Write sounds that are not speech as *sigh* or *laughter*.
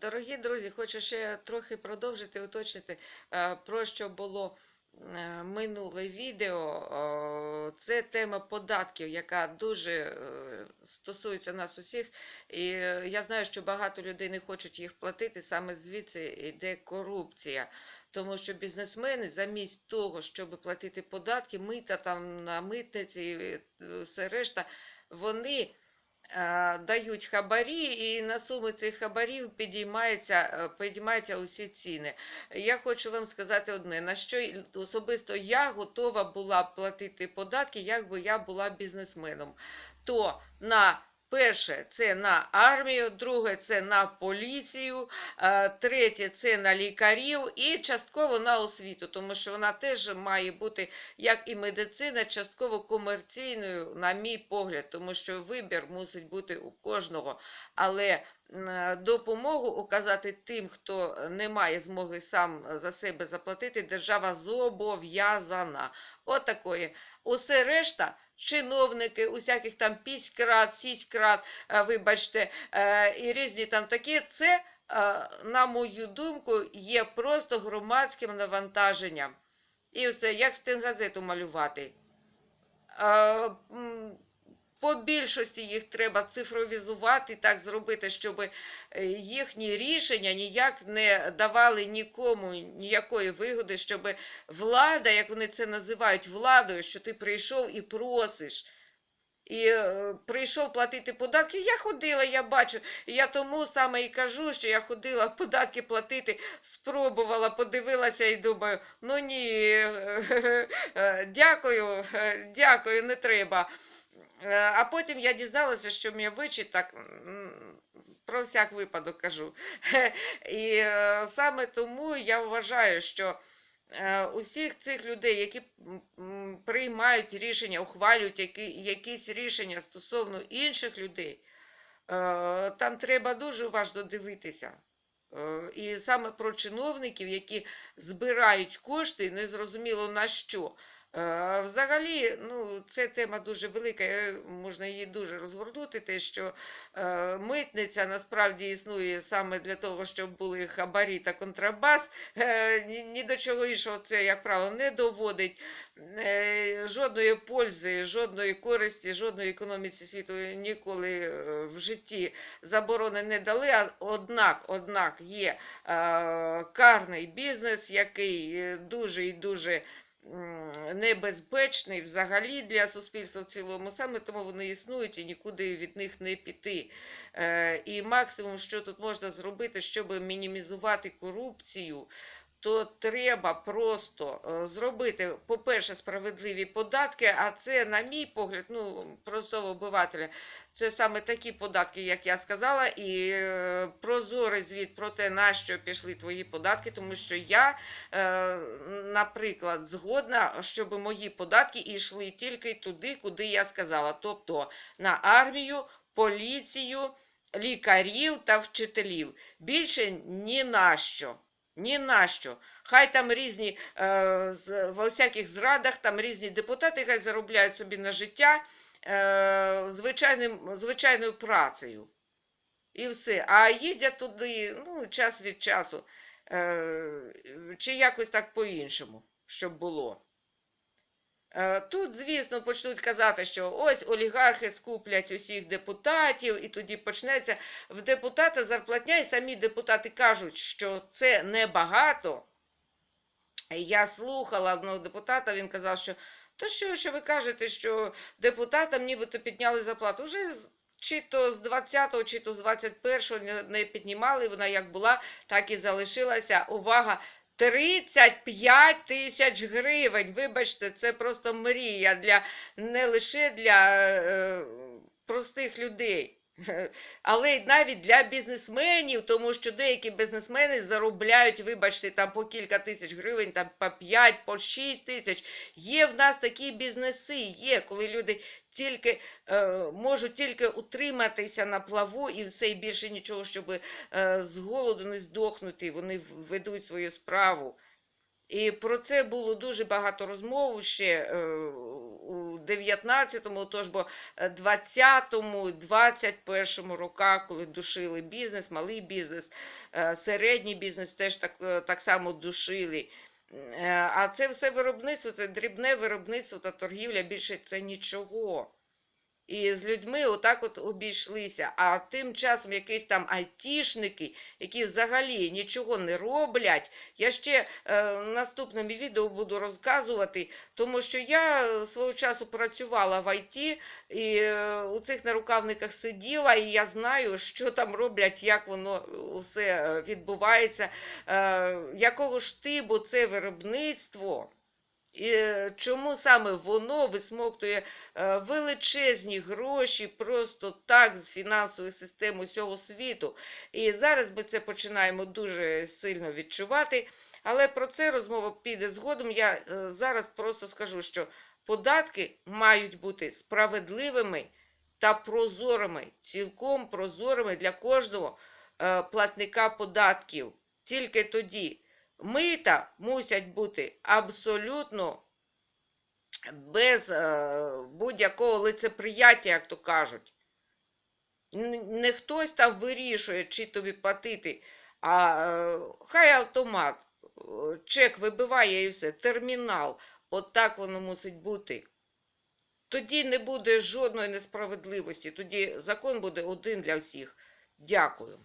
Дорогі друзі, хочу ще трохи продовжити уточнити, е, про що було е, минуле відео. Це тема податків, яка дуже е, стосується нас усіх. І я знаю, що багато людей не хочуть їх платити, саме звідси йде корупція. Тому що бізнесмени замість того, щоб платити податки, мита там на митниці, і все решта, вони дають хабарі, і на суми цих хабарів підіймаються, е, підіймаються усі ціни. Я хочу вам сказати одне: на що особисто я готова була платити податки, якби я була бізнесменом. То на перше це на армію, друге це на поліцію, е, третє це на лікарів і частково на освіту, тому що вона теж має бути як і медицина, частково комерційною, на мій погляд, тому що вибір мусить бути у кожного. Але допомогу указати тим, хто не має змоги сам за себе заплатити, держава зобов'язана. Отакої. Усе решта. Чиновники, усяких там піськрат, сіськрат, е, вибачте, е, і різні там такі, це, е, на мою думку, є просто громадським навантаженням. І все, як стенгазету малювати. По більшості їх треба цифровізувати, так зробити, щоб е, їхні рішення ніяк не давали нікому ніякої вигоди, щоб влада, як вони це називають, владою, що ти прийшов і просиш. І е, прийшов платити податки. Я ходила, я бачу. Я тому саме і кажу, що я ходила податки платити, спробувала, подивилася і думаю, ну ні, *laughs* е, дякую, дякую, не треба. Е, А потім я дізналася, що м'явичі так про всяк випадок кажу. *laughs* І е, саме тому я вважаю, що е, усіх цих людей, які приймають рішення, ухвалюють які, якісь рішення стосовно інших людей, там треба дуже уважно дивитися. І саме про чиновників, які збирають кошти, незрозуміло на що. Е, Взагалі, ну, це тема дуже велика, е, можна її дуже розгорнути, те, що е, митниця насправді існує саме для того, щоб були хабарі та контрабас. Ні, до чого іншого це, як правило, не доводить жодної пользи, жодної користі, жодної економіці світу ніколи в житті заборони не дали. Однак, однак є карний бізнес, який дуже і дуже небезпечний взагалі для суспільства в цілому. Саме тому вони існують і нікуди від них не піти. Е, І максимум, що тут можна зробити, щоб мінімізувати корупцію, то треба просто е, зробити, по-перше, справедливі податки, а це, на мій погляд, ну, простого обивателя, це саме такі податки, як я сказала, і е, прозорий звіт про те, на що пішли твої податки, тому що я, е, наприклад, згодна, щоб мої податки йшли тільки туди, куди я сказала, тобто на армію, поліцію, лікарів та вчителів. Більше ні на що. Ні на що. Хай там різні е, з, во всяких зрадах, там різні депутати, хай заробляють собі на життя е, звичайним, звичайною працею. І все. А їздять туди ну, час від часу. Е, чи якось так по-іншому, щоб було. Е, Тут, звісно, почнуть казати, що ось олігархи скуплять усіх депутатів, і тоді почнеться в депутата зарплатня, і самі депутати кажуть, що це небагато. Я слухала одного депутата, він казав, що то що, що ви кажете, що депутатам нібито підняли зарплату. Вже чи то з 20-го, чи то з 21-го не- не піднімали, вона як була, так і залишилася. Увага! 35 тисяч гривень. Вибачте, це просто мрія для не лише для е, простих людей. Але й навіть для бізнесменів, тому що деякі бізнесмени заробляють, вибачте, там по кілька тисяч гривень, там по 5, по 6 тисяч. Є в нас такі бізнеси, є, коли люди тільки е, можуть тільки утриматися на плаву і все і більше нічого, щоб е, з голоду не здохнути. Вони ведуть свою справу. І про це було дуже багато розмов ще е, у 19-му, тож бо е, 20-му, 21-му роках, коли душили бізнес, малий бізнес, середній бізнес теж так, так само душили. Е, А це все виробництво, це дрібне виробництво та торгівля, більше це нічого. І з людьми отак от обійшлися. А тим часом якісь там айтішники, які взагалі нічого не роблять. Я ще е, в відео буду розказувати, тому що я е, свого часу працювала в ІТ і е, у цих нарукавниках сиділа, і я знаю, що там роблять, як воно все е, відбувається, е, якого штибу це виробництво. І е, чому саме воно висмоктує е, величезні гроші просто так з фінансової системи усього світу. І зараз ми це починаємо дуже сильно відчувати. Але про це розмова піде згодом. Я е, зараз просто скажу, що податки мають бути справедливими та прозорими, цілком прозорими для кожного платника податків. Тільки тоді мита мусять бути абсолютно без е, будь-якого лицеприяття, як то кажуть. Не хтось там вирішує, чи тобі платити, а е, хай автомат, чек вибиває і все, термінал. От так воно мусить бути. Тоді не буде жодної несправедливості, тоді закон буде один для всіх. Дякую.